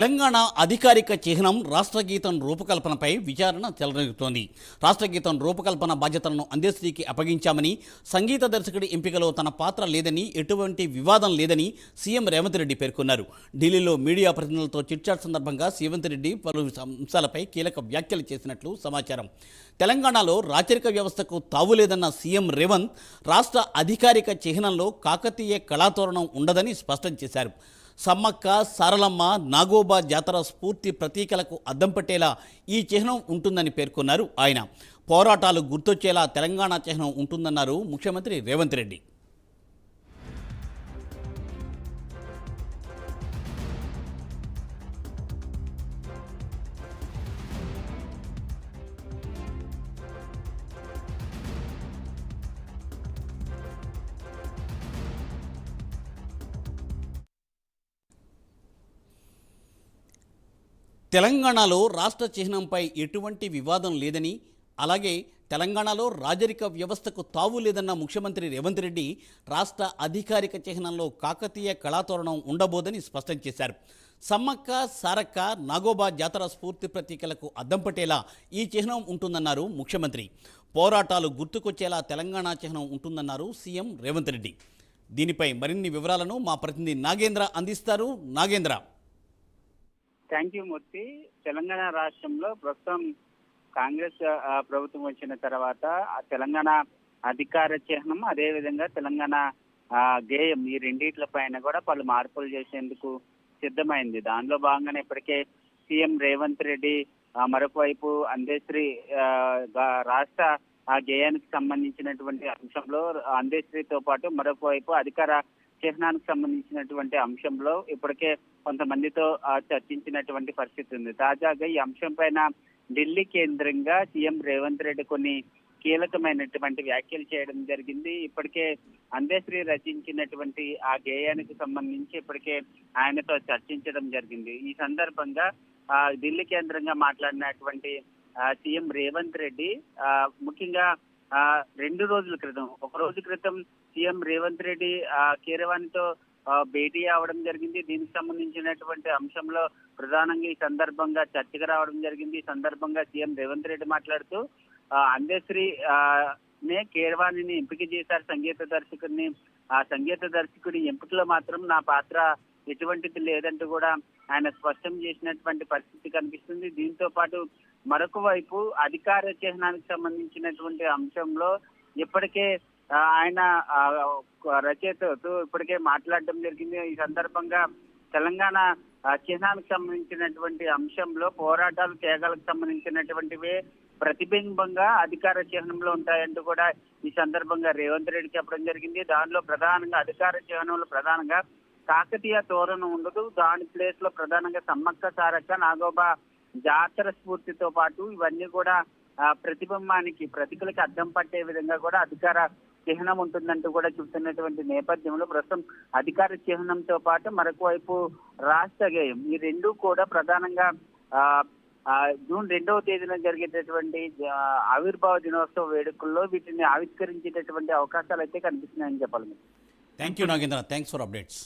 తెలంగాణ అధికారిక చిహ్నం రాష్ట్ర గీతం రూపకల్పనపై విచారణ చెలరేగుతోంది. రాష్ట్ర గీతం రూపకల్పన బాధ్యతలను అందశ్రీకి అప్పగించామని సంగీత దర్శకుడి ఎంపికలో తన పాత్ర లేదని ఎటువంటి వివాదం లేదని సీఎం రేవంత్ రెడ్డి పేర్కొన్నారు. ఢిల్లీలో మీడియా ప్రతినిధులతో చిట్చాట్ సందర్భంగా రేవంత్ రెడ్డి పలు అంశాలపై కీలక వ్యాఖ్యలు చేసినట్లు సమాచారం. తెలంగాణలో రాచరిక వ్యవస్థకు తావులేదన్న సీఎం రేవంత్ రాష్ట్ర అధికారిక చిహ్నంలో కాకతీయ కళాతోరణం ఉండదని స్పష్టం చేశారు. సమ్మక్క సారలమ్మ నాగోబా జాతర స్ఫూర్తి ప్రతీకలకు అద్దం పట్టేలా ఈ చిహ్నం ఉంటుందని పేర్కొన్నారు ఆయన. పోరాటాలు గుర్తొచ్చేలా తెలంగాణ చిహ్నం ఉంటుందన్నారు ముఖ్యమంత్రి రేవంత్ రెడ్డి. తెలంగాణలో రాష్ట్ర చిహ్నంపై ఎటువంటి వివాదం లేదని అలాగే తెలంగాణలో రాజరిక వ్యవస్థకు తావు లేదన్న ముఖ్యమంత్రి రేవంత్ రెడ్డి రాష్ట్ర అధికారిక చిహ్నంలో కాకతీయ కళాతోరణం ఉండబోదని స్పష్టం చేశారు. సమ్మక్క సారక్క నాగోబా జాతర స్ఫూర్తి ప్రతీకలకు అద్దం పట్టేలా ఈ చిహ్నం ఉంటుందన్నారు ముఖ్యమంత్రి. పోరాటాలు గుర్తుకొచ్చేలా తెలంగాణ చిహ్నం ఉంటుందన్నారు సీఎం రేవంత్ రెడ్డి. దీనిపై మరిన్ని వివరాలను మా ప్రతినిధి నాగేంద్ర అందిస్తారు. నాగేంద్ర. థ్యాంక్ యూ మూర్తి తెలంగాణ రాష్ట్రంలో ప్రస్తుతం కాంగ్రెస్ ప్రభుత్వం వచ్చిన తర్వాత ఆ తెలంగాణ అధికార చిహ్నం అదే విధంగా తెలంగాణ గేయం ఈ రెండిట్ల పైన కూడా పలు మార్పులు చేసేందుకు సిద్ధమైంది. దానిలో భాగంగానే ఇప్పటికే సీఎం రేవంత్ రెడ్డి ఆ, మరొక వైపు అందేశ్రీ రాష్ట్ర ఆ గేయానికి సంబంధించినటువంటి అంశంలో అందేశ్రీతో పాటు మరొక వైపు అధికార చిహ్నానికి సంబంధించినటువంటి అంశంలో ఇప్పటికే కొంతమందితో చర్చించినటువంటి పరిస్థితి ఉంది. తాజాగా ఈ అంశం పైన ఢిల్లీ కేంద్రంగా సీఎం రేవంత్ రెడ్డి కొన్ని కీలకమైనటువంటి వ్యాఖ్యలు చేయడం జరిగింది. ఇప్పటికే అందేశ్రీ రచించినటువంటి ఆ గేయానికి సంబంధించి ఇప్పటికే ఆయనతో చర్చించడం జరిగింది. ఈ సందర్భంగా ఆ, ఢిల్లీ కేంద్రంగా మాట్లాడినటువంటి సీఎం రేవంత్ రెడ్డి ఆ, ముఖ్యంగా రెండు రోజుల క్రితం. ఒక రోజు క్రితం సీఎం రేవంత్ రెడ్డి ఆ, కీరవాణితో భేటీ అవడం జరిగింది. దీనికి సంబంధించినటువంటి అంశంలో ప్రధానంగా ఈ సందర్భంగా చర్చకు రావడం జరిగింది. ఈ సందర్భంగా సీఎం రేవంత్ రెడ్డి మాట్లాడుతూ అందశ్రీ ఆ, నే కీరవాణిని ఎంపిక చేశారు. సంగీత దర్శకుడిని ఆ సంగీత దర్శకుడి ఎంపికలో మాత్రం నా పాత్ర ఎటువంటిది లేదంటూ కూడా ఆయన స్పష్టం చేసినటువంటి పరిస్థితి కనిపిస్తుంది. దీంతో పాటు మరొక వైపు అధికార చిహ్నానికి సంబంధించినటువంటి అంశంలో ఇప్పటికే ఆయన రచయితతో ఇప్పటికే మాట్లాడడం జరిగింది. ఈ సందర్భంగా తెలంగాణ చిహ్నానికి సంబంధించినటువంటి అంశంలో పోరాటాలు త్యాగాలకు సంబంధించినటువంటివే ప్రతిబింబంగా అధికార చిహ్నంలో ఉంటాయంటూ కూడా ఈ సందర్భంగా రేవంత్ రెడ్డి చెప్పడం జరిగింది. దానిలో ప్రధానంగా అధికార చిహ్నంలో ప్రధానంగా కాకతీయ తోరణ ఉండదు. దాని ప్లేస్లో ప్రధానంగా సమ్మక్క సారక్క నాగోబా జాతర స్ఫూర్తితో పాటు ఇవన్నీ కూడా ప్రతిబింబానికి ప్రతికలకి అద్దం పట్టే విధంగా కూడా అధికార చిహ్నం ఉంటుందంటూ కూడా చెబుతున్నటువంటి నేపథ్యంలో ప్రస్తుతం అధికార చిహ్నంతో పాటు మరొక వైపు రాష్ట్ర గేయం ఈ రెండు కూడా ప్రధానంగా ఆ, జూన్ రెండవ తేదీన జరిగేటటువంటి ఆవిర్భావ దినోత్సవ వేడుకల్లో వీటిని ఆవిష్కరించేటటువంటి అవకాశాలు అయితే కనిపిస్తున్నాయని చెప్పాలి. Thank you Nagendra. Thanks for updates